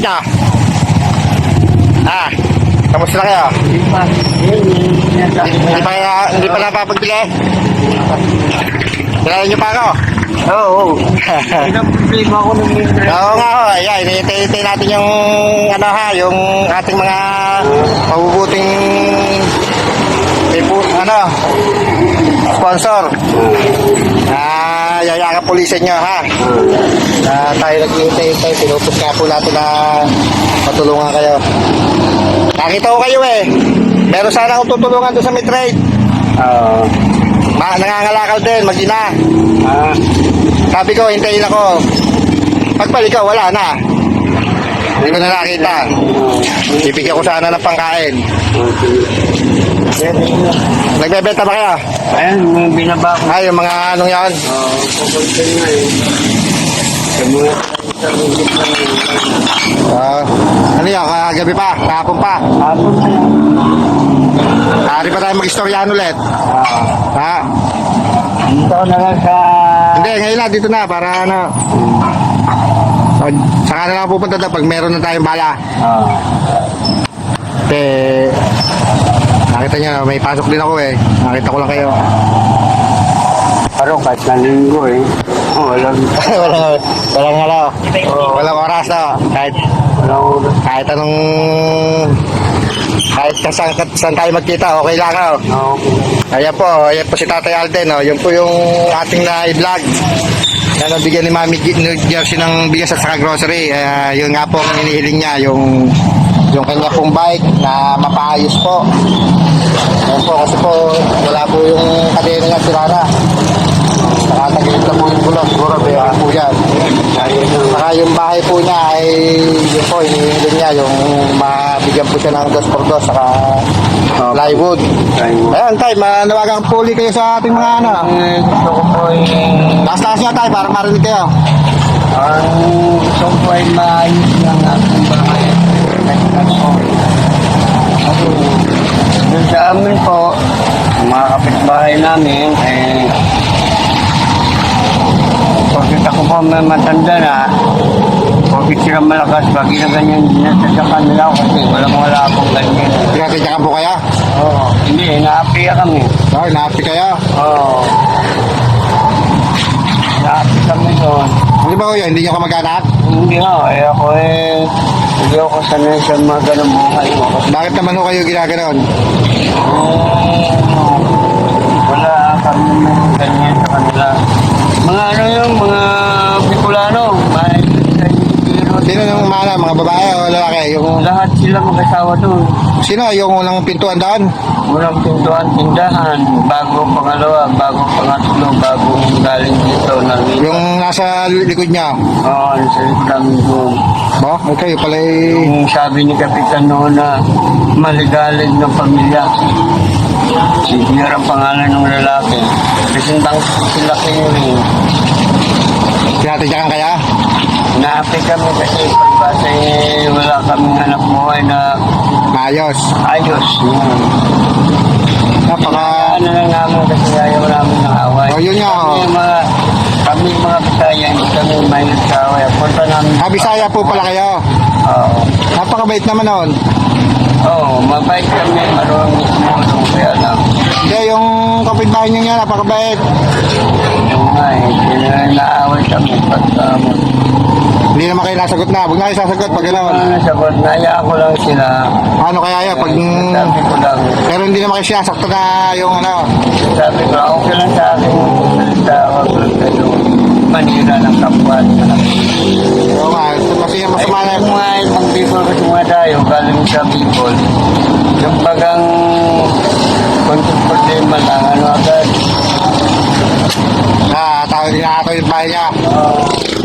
ka? Ah, kamusta na kayo? Hindi pa. Kaya, hindi pa napapagbili? Kilala niyo pa ako? Oo. Pinaproblema ako ng mga Oo nga ho, ayan, hinihintay natin yung ano ha, yung ating mga mabubuting ano, sponsor. Ah, yayakap pulisin nyo ha. Na tayo naghihintay-hintay, pinupos nga po natin na matulungan kayo. Nakita ko kayo eh. Meron sana akong tutulungan doon sa mid-trade. Oo. Ma nangangalakal din, mag-ina. Ah, Sabi ko, hintayin ako. Pagbalik ko, wala na. Hindi ko na nakita. Bibigyan ko sana ng pangkain. Nagbebenta ba kayo? Ayan, binaba ko. Ay, yung mga anong yan. Oo, pupunta nga eh. Sa mga sa mga sa Ah, ano yan, kagabi pa, kahapon pa. Hapon na yan. Ari pa tayo mag-istoryan ulit. Ah, Ha? dito na lang sa... Hindi, ngayon na, dito na, para ano. Saka na lang pupunta daw pag meron na tayong bala. Ah, Eh, nakita nyo, may pasok din ako eh. Nakita ko lang kayo. pero kahit na linggo eh. Oh, walang... walang, walang ano, walang oras na. Kahit, Walang oras. kahit anong, kahit saan, saan tayo magkita, okay lang oh. Oo. Ayan po, ayan po si Tatay Alden, oh. Yun po yung ating na-vlog. Na nabigyan ni Mami New Jersey ng bigas at saka grocery. Eh, yun nga po ang hinihiling niya, yung yung kanya pong bike na mapaayos po. Ayan po, kasi po wala po yung kadena niya sirara. Nakatagilid na po yung bulok, siguro bayaran po yan. Saka yung bahay po niya ay yun po, hinihiling niya yung mabigyan po siya ng dos por dos saka plywood. Tayo. Ayan, tay, manawagang puli kayo sa ating mga ano. Eh, gusto ko po eh... Taas-taas niya, tay, para marinig kayo. Ang gusto ko po ay maayos ng aking bahay. Dun sa amin po, ang mga kapitbahay namin, eh, pagkita ko po may matanda na, pagkit sila malakas, pag ginaganyan din sa kanila kasi walang wala akong ganyan. Pinatidyakan po kaya. Oo, hindi, naapiya kami. Ay, napi kayo. Oo. Naapi kami doon. Hindi ba kuya, hindi nyo kamag-anak? Hindi nga, eh ako eh, hindi ako sanay sa mga ganun buhay mo. Bakit naman ho kayo ginaganon? eh, ano, wala kami ng ganyan sa kanila. Ano yung, mga Bicolano, Sino yung mana, mga babae o lalaki? Yung, lahat sila mag-asawa doon. sino yung unang pintuan doon? Unang pintuan, tindahan, bago pangalawa, bago pangatlo, bago galing dito. Nandito. Yung nasa likod niya. Oo, oh, sa namin doon. Ba? Ay, kayo pala eh. Yung sabi ni Kapitan noon na maligalig ng pamilya. Si Pierre ang pangalan ng lalaki. Presentang sila kayo rin. Pinatidyakan kaya? Naapi kami kasi pagbasa eh, wala kaming hanap buhay na Maayos. ayos. Napaka... Ano lang namin kasi ayaw namin ng away. Oh, yun nga, oh. Kami mga, kami mga Bisaya, hindi kami may sa away. Punta namin. Ah, Bisaya po pala kayo. Oo. Napakabait naman noon. Oo, mabait kami. Marunong tumulong. Kaya lang. Kaya yung kapitbahay niyo nga, napakabait. Yung nga eh, sila naaway kami pagka mo. Hindi naman kayo nasagot na. Huwag na kayo sasagot pag gano'n. Ano sagot, naya ko lang sila. Ano kaya yan? Pag... Sabi ko lang, Pero hindi naman kayo sinasakto na yung ano. sabi ko, okay lang sa akin salita ako pero manira ng kapwa. Oo nga. Kasi yung masama na yung mga ibang people kasi mga tayo, galing sa people, yung bagang konting problema lang, ano agad. na tao din nakataw yung bahay niya. Oo.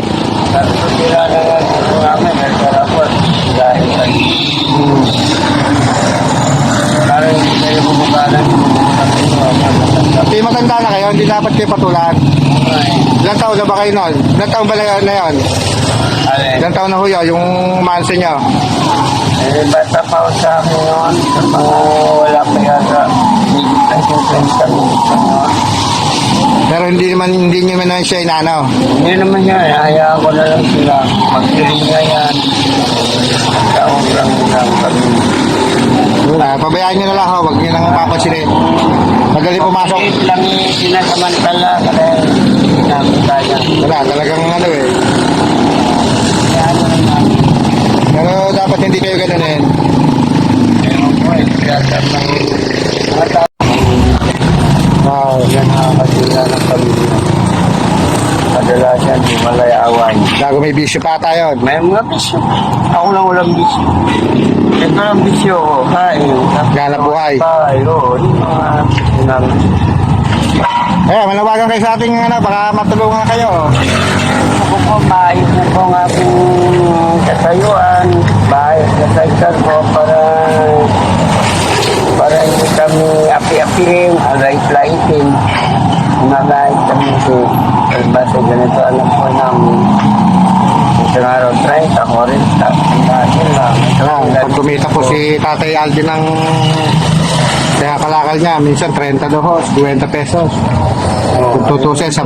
Sabi ko, nga dito namin, nagkarapot. Dahil sa. Parang hindi kayo bumukalan nyo. Hindi matanda na kayo, hindi dapat kayo patulan. Ay, Ilang taon na ba kayo nun? Ilang taon ba na yun? alin. Ilang taon na ho yun, yung mansion niyo? Eh, bata pa ako sa akin noon. Sa wala pa yata. Ang 50 minutes noon. Pero hindi naman, hindi nyo naman siya inano. Hindi naman yan. Hayaan ko na lang sila. Magdiling nga yan. Taong lang lang kami. Ah, pabayaan nyo na lang ho, wag nyo nang papansinin. Magaling pumasok. Bakit lang sinasamantala kasi hindi namin kaya. Wala, talagang ano eh. Kaya ano lang namin. Pero dapat hindi kayo ganunin. Ewan ko eh. Kaya sa mga mga tao. Wow. Yan nakakasila ng pamilya. Kadalasan, himalay away. Gago may bisyo pa tayo. May mga bisyo. Ako lang walang bisyo. Ito lang bisyo ko. Kain. Ganap buhay. Kain, oo. Yung mga. Eh, manawagan kayo sa ating ano, baka matulungan kayo. Ako po, na po ang aking katayuan. Maayos na sa ko para para hindi kami api-apihin, agay-flightin. Magayos kami si Basta ganito alam po namin. Isang araw, 30, 40, ang dahil lang. Kaya, pag kumita po si Tatay Alvin ng kaya kalakal niya, minsan 30 dohos, 20 pesos. Kung tutusin, 10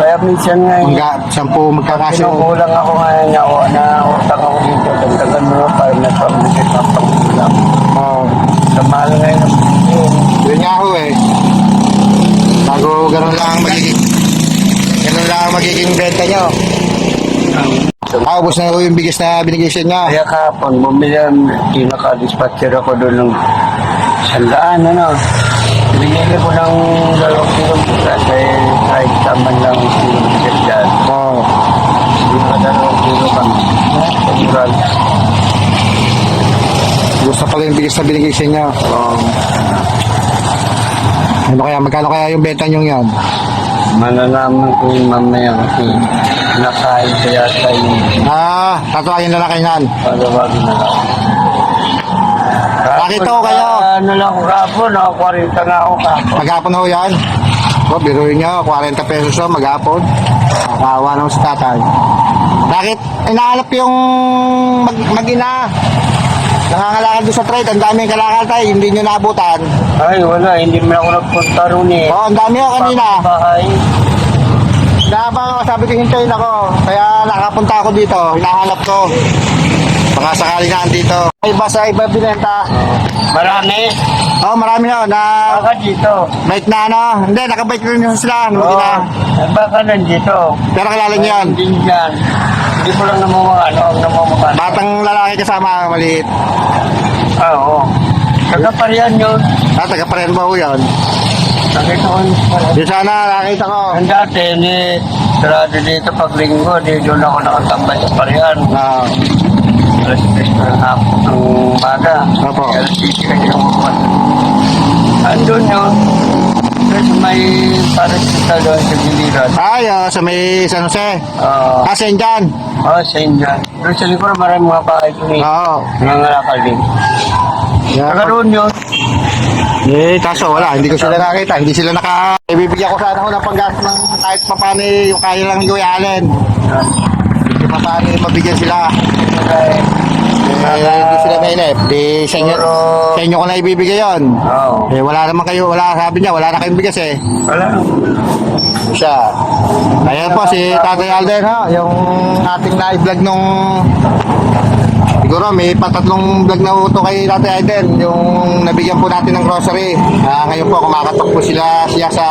Kaya minsan nga, Hangga, 10 magkakasyo. Sinukulang ako ngayon na, na utang ako dito. Dagdagan mo para nagpabilis ng pagkulang. Oh, Sa mahal ngayon ng bilihin. yun nga ho eh. Bago ganun lang ang magiging ganun lang ang magiging benta nyo. Ah, ubos na yung biggest na binigay sa inyo. Kaya kahapon, bumili ang pinaka-dispatcher ako doon ng sandaan, ano. Binili ko ng dalawang kilometer dahil kahit taman lang ang kilometer dyan. Oh, Hindi pa dalawang kilo kami. Natural. gusto pala yung biggest na binigay sa inyo. Um, Ano kaya, magkano kaya yung benta nyo yan? Malalaman ko yung mamaya kasi nakain ko yata yung Ah, tatuwayin na lang kayo yan. Palawagin na lang. Nakita ko kayo. Ano lang ako kapon, no? 40 nga ako kapon. Maghapon ho yan. O, biruin nyo, 40 pesos ho, maghapon. Nakawa naman sa tatay. Bakit? Inahalap yung mag mag-ina. Nangangalakal doon sa trade. Ang daming kalakal tayo. Hindi nyo naabutan. Ay, wala, hindi man ako nagpunta roon eh. Oo, ang dami ho kanina. Bahay. Nabang sabi ko hintayin ako. Kaya nakapunta ako dito. Hinahanap ko. Baka sakali na dito. Ay, basta iba binenta. Marami. Oo, marami ho. Na Baka dito. bait na ano. Hindi, nakabait rin sila. Oo. Mag-ina. Ay, baka nandito. Pero kilala nyo yan. Hindi dyan. Hindi ko lang namumukha, ano, ang namumukha. Batang lalaki kasama, maliit. Ah, oo. Kagaparihan yun. Ah, taga pa rin ba ho yun? Nakita ko yung pala. Yung sana, nakita ko. Ang dati, ni sarado dito pag linggo, di doon ako nakatambay sa parihan. Ah, Alas 3 na ng hapon ng umaga. Opo. Alas 6 kasi ako bukas. Andun yun. Kasi may pares sa doon sa giliran. ay, ah, sa may San Jose. Oo. Ah, St. John. Oh, sa India. Doon sa likod, maraming mga bahay doon eh. Oo. Mga ngalakal din. Yeah. Nagaroon yun. Eh, kaso wala, hindi ko sila nakita. Hindi sila naka... Ibibigyan ko sana ko ng panggas ng kahit pa paano eh, yung kaya lang ni Kuya Allen. Hindi pa paano mabigyan sila. Eh, hindi sila mainip. Di sa inyo, sa inyo ko na ibibigay yon. Oo. Eh, wala naman kayo, wala, sabi niya, wala na kayong bigas eh. Wala. Siya. Ayan po si Tatay Alden ha, yung ating na-vlog nung Siguro may patatlong vlog na uto kay Tatay Alden yung nabigyan po natin ng grocery. Ah, ngayon po kumakatok po sila siya sa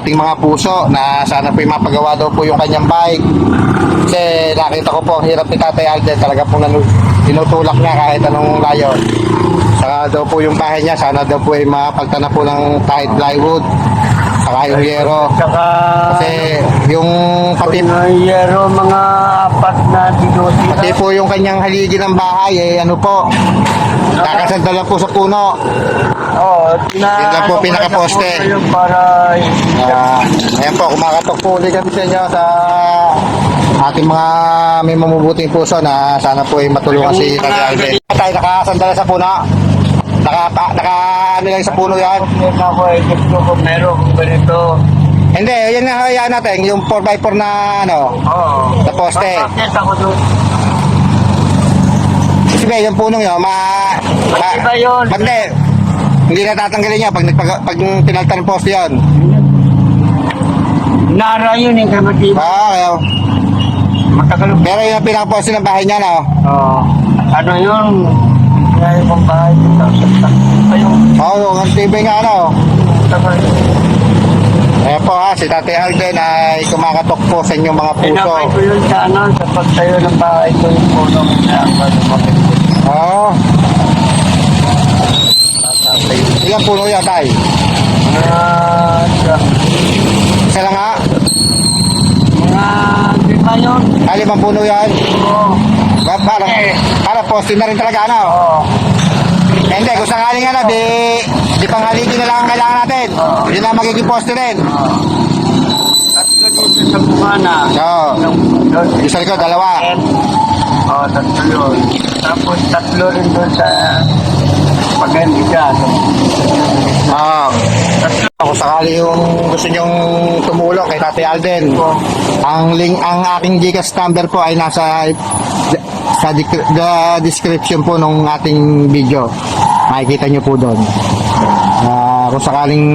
ating mga puso na sana po mapagawa daw po yung kanyang bike. Kasi nakita ko po ang hirap ni Tatay Alden talaga po tinutulak niya kahit anong layo. Saka daw po yung bahay niya, sana daw po ay mapagtana po ng kahit plywood. Saka yung yero. Saka, Kasi yung pati, Pino yero, mga apat na dinuti pati po yung kanyang haligi ng bahay, eh ano po, kakasanta lang po sa puno. Oo, tina... Yun lang po, ano pinaka-poste. na po para... Ah, ayan po, kumakatok po ulit kami sa inyo sa ating mga may mamubuting puso na sana po ay matulungan si Tatay Alvin. Tayo nakasandala sa puno. Naka, pa- naka ano lang sa puno yan. Yan ako eh, gusto ko meron ganito. Hindi, yan na hayaan natin, yung 4x4 na ano, Oo. Sa poste. Bakit ako doon? Kasi ba, yung punong yun, ma... ma Pati ba yun? Hindi. Hindi na tatanggalin niya pag, nagpag, pag pinaltan ng poste yun. Nara yun yung kapatid. Ah, kaya, Matagal pero yung pinaka-poste ng bahay niya, no? Oo. ano yun? Kaya kong bahay dito yung Oo, oh, ang tibay nga, ano? tagal. Ayan po ha, si Tatay Alden ay kumakatok po sa inyong mga puso. Pinapay ko yun sa ano, sa pagtayo ng bahay ko yung puno ko. Oo. Tatapay. Ilang puno yan, Tay? Mga, sa- Isa lang ha? mga lima yun. Ah, limang puno yan. Oo. Ba- Parang, parang poste na rin talaga, ano? Oo. Eh, Hindi, kung sakaling ano, di, di panghaligi na lang ang kailangan natin. Yun na magiging poste rin. Tatlo dito sa bungana. Oo. Yung sa likod, dalawa. Oo, tatlo yun. Tapos tatlo rin doon sa pagandi dyan. Oo. Kung sakali yung gusto nyong tumulong kay Tatay Alden, ang link, ang aking Gcash number po ay nasa sa dik- the description po nung ating video. Makikita nyo po doon. Ah, kung sakaling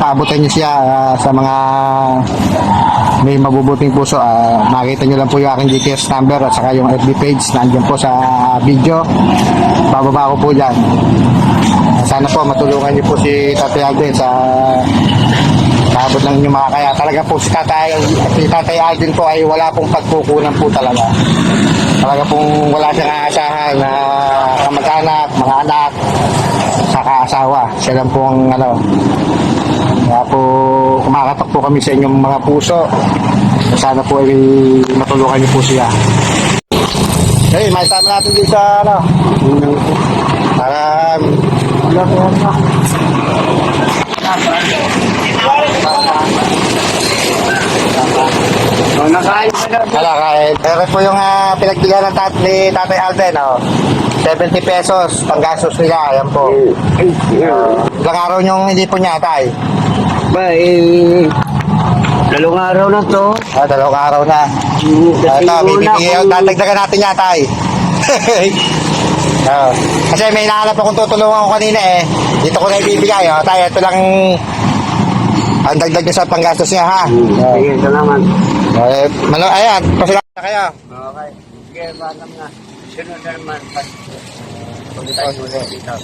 paabutan nyo siya ah, sa mga may mabubuting puso, ah, makikita nyo lang po yung aking Gcash number at saka yung FB page na andyan po sa video. Bababa ko po dyan. Sana po matulungan niyo po si Tatay Alden sa Sabot ng inyong mga kaya. Talaga po si Tatay, si Tatay Alden po ay wala pong pagkukunan po talaga. Talaga pong wala siyang aasahan na kamag-anak, mga anak, saka asawa. Siya lang po ang ano. Kaya po kami sa inyong mga puso. Sana po ay matulungan niyo po siya. Hey, may tama natin dito sa ano. Para Wala ko na. Oh, nakain ka na. Wala kahit. Pero po yung uh, pinagbigyan ng tat ni Tatay Alden, oh. 70 pesos, panggastos nila, ayan po. Ilang araw niyong hindi po niya, tay? Ba, eh, dalawang araw na to. Ah, dalawang araw na. Ah, Ito, bibigyan, dadagdagan natin niya, tay. oh. Kasi may nakalap akong tutulungan ko kanina eh. Dito ko na ibibigay, oh. Tay, ito lang ang dagdag niya sa panggastos niya, ha? Oh. Sige, salamat. Eh, malo, ayan, pasalamat na kayo. Okay. Sige, balam na. Sunod na naman. Pag tayo ulit dito.